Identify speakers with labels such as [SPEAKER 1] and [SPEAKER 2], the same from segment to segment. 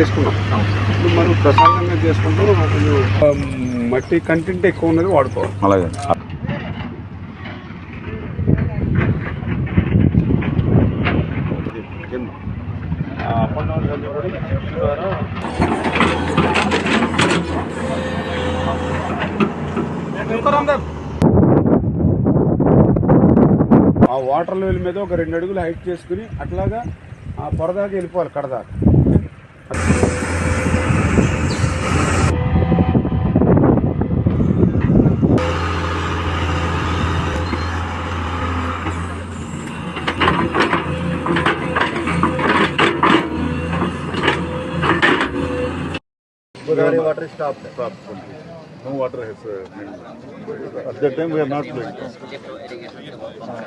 [SPEAKER 1] చేసుకున్నాం. ఇప్పుడు మనం ప్రశాంతంగా చేసుకుంటూ కొంచెం మట్టి కంటెంట్ ఎక్కువ ఉన్నది వాడుకోవాలి.
[SPEAKER 2] అలాగే.
[SPEAKER 1] ఆ వాటర్ లెవెల్ మీద ఒక రెండు అడుగులు హైట్ చేసుకుని అట్లాగా ఆ పొరదాకా వెళ్ళిపోవాలి కడదాకా.
[SPEAKER 3] Water is stopped. Stopped. No water has uh, been. At that time we are not doing.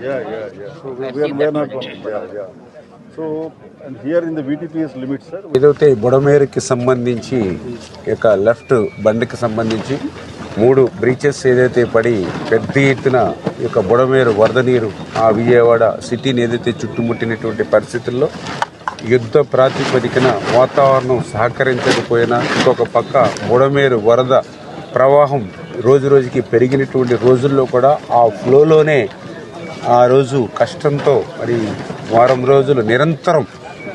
[SPEAKER 3] Yeah, yeah, yeah. So we, we are we are not going. Yeah, yeah. So and here in
[SPEAKER 4] ఏదైతే బుడమేరుకి సంబంధించి ఈ యొక్క left బండికి సంబంధించి మూడు breaches ఏదైతే పడి పెద్ద ఎత్తున ఈ యొక్క బుడమేరు వరద నీరు ఆ విజయవాడ సిటీని ఏదైతే చుట్టుముట్టినటువంటి పరిస్థితుల్లో యుద్ధ ప్రాతిపదికన వాతావరణం సహకరించకపోయినా ఇంకొక పక్క బుడమేరు వరద ప్రవాహం రోజు రోజుకి పెరిగినటువంటి రోజుల్లో కూడా ఆ ఫ్లోలోనే ఆ రోజు కష్టంతో మరి వారం రోజులు నిరంతరం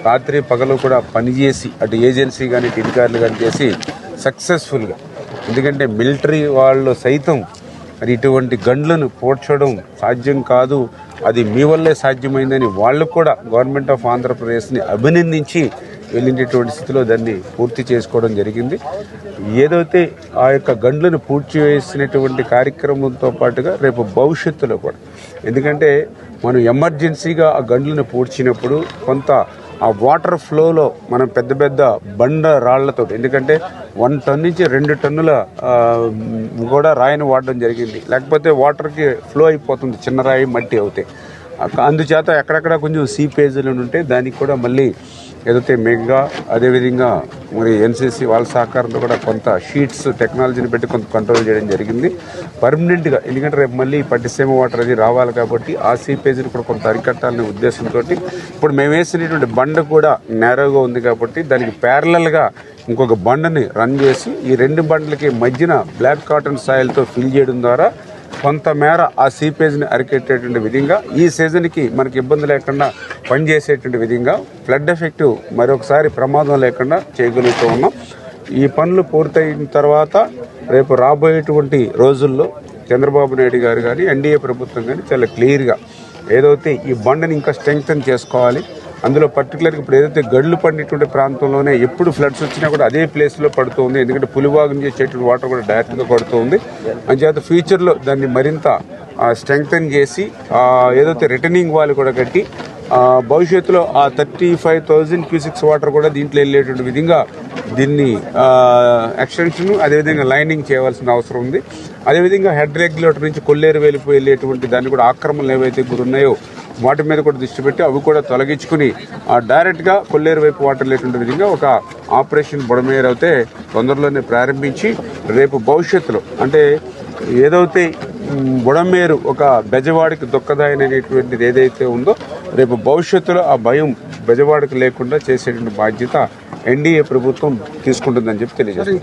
[SPEAKER 4] రాత్రి పగలు కూడా పనిచేసి అటు ఏజెన్సీ కానీ ఇటు అధికారులు కానీ చేసి సక్సెస్ఫుల్గా ఎందుకంటే మిలిటరీ వాళ్ళు సైతం మరి ఇటువంటి గండ్లను పోడ్చడం సాధ్యం కాదు. అది మీ వల్లే సాధ్యమైందని వాళ్ళు కూడా గవర్నమెంట్ ఆఫ్ ఆంధ్రప్రదేశ్ని అభినందించి వెళ్ళినటువంటి స్థితిలో దాన్ని పూర్తి చేసుకోవడం జరిగింది. ఏదైతే ఆ యొక్క గండ్లను పూర్తి వేసినటువంటి కార్యక్రమంతో పాటుగా రేపు భవిష్యత్తులో కూడా. ఎందుకంటే మనం ఎమర్జెన్సీగా ఆ గండ్లను పూడ్చినప్పుడు కొంత ఆ వాటర్ ఫ్లోలో మనం పెద్ద పెద్ద బండ రాళ్ళతో ఎందుకంటే వన్ టన్ నుంచి రెండు టన్నుల కూడా రాయిని వాడడం జరిగింది. లేకపోతే వాటర్కి ఫ్లో అయిపోతుంది చిన్న రాయి మట్టి అవుతాయి అందుచేత ఎక్కడెక్కడ కొంచెం సీ పేజీలు ఉంటే దానికి కూడా మళ్ళీ ఏదైతే మెగ్గా అదేవిధంగా మరి ఎన్సీసీ వాళ్ళ సహకారంతో కూడా కొంత షీట్స్ టెక్నాలజీని పెట్టి కొంత కంట్రోల్ చేయడం జరిగింది. పర్మనెంట్గా ఎందుకంటే రేపు మళ్ళీ పట్టిసీమ వాటర్ అది రావాలి కాబట్టి ఆ సీపేజీని కూడా కొంత అరికట్టాలనే ఉద్దేశంతో ఇప్పుడు మేము వేసినటువంటి బండ కూడా నేరోగా ఉంది కాబట్టి దానికి ప్యారలల్గా ఇంకొక బండని రన్ చేసి ఈ రెండు బండ్లకి మధ్యన బ్లాక్ కాటన్ సాయిల్తో ఫిల్ చేయడం ద్వారా కొంతమేర ఆ సీపేజ్ని అరికెట్టేటువంటి విధంగా ఈ సీజన్కి మనకి ఇబ్బంది లేకుండా పనిచేసేటువంటి విధంగా ఫ్లడ్ ఎఫెక్ట్ మరొకసారి ప్రమాదం లేకుండా చేయగలుగుతూ ఉన్నాం. ఈ పనులు పూర్తయిన తర్వాత రేపు రాబోయేటువంటి రోజుల్లో చంద్రబాబు నాయుడు గారు కానీ ఎన్డీఏ ప్రభుత్వం కానీ చాలా క్లియర్గా ఏదైతే ఈ బండని ఇంకా స్ట్రెంగ్తన్ చేసుకోవాలి అందులో పర్టికులర్గా ఇప్పుడు ఏదైతే గడ్లు పడినటువంటి ప్రాంతంలోనే ఎప్పుడు ఫ్లడ్స్ వచ్చినా కూడా అదే ప్లేస్లో పడుతుంది. ఎందుకంటే పులివాగు నుంచి వచ్చేటువంటి వాటర్ కూడా డైరెక్ట్గా పడుతుంది. అంచేత ఫ్యూచర్లో దాన్ని మరింత స్ట్రెంగ్తన్ చేసి ఏదైతే రిటర్నింగ్ వాళ్ళు కూడా కట్టి భవిష్యత్తులో ఆ thirty five thousand cusecs water కూడా దీంట్లో వెళ్ళేటువంటి విధంగా దీన్ని ఎక్స్టెన్షన్ అదేవిధంగా లైనింగ్ చేయవలసిన అవసరం ఉంది. అదేవిధంగా హెడ్ రెగ్యులేటర్ నుంచి కొల్లేరు వెళ్ళిపోయి వెళ్ళేటువంటి దాన్ని కూడా ఆక్రమణలు ఏవైతే గురున్నాయో వాటి మీద కూడా దృష్టి పెట్టి అవి కూడా తొలగించుకుని ఆ, డైరెక్ట్గా కొల్లేరు వైపు వాటర్ వెళ్ళేటువంటి విధంగా ఒక ఆపరేషన్ బుడమేరు అయితే తొందరలోనే ప్రారంభించి రేపు భవిష్యత్తులో అంటే ఏదైతే బుడమేరు ఒక బెజవాడికి దుఃఖదాయనటువంటిది ఏదైతే ఉందో రేపు భవిష్యత్తులో ఆ భయం బెజవాడికి లేకుండా చేసేటువంటి బాధ్యత ఎన్డీఏ ప్రభుత్వం తీసుకుంటుందని చెప్పి తెలియజేస్తారు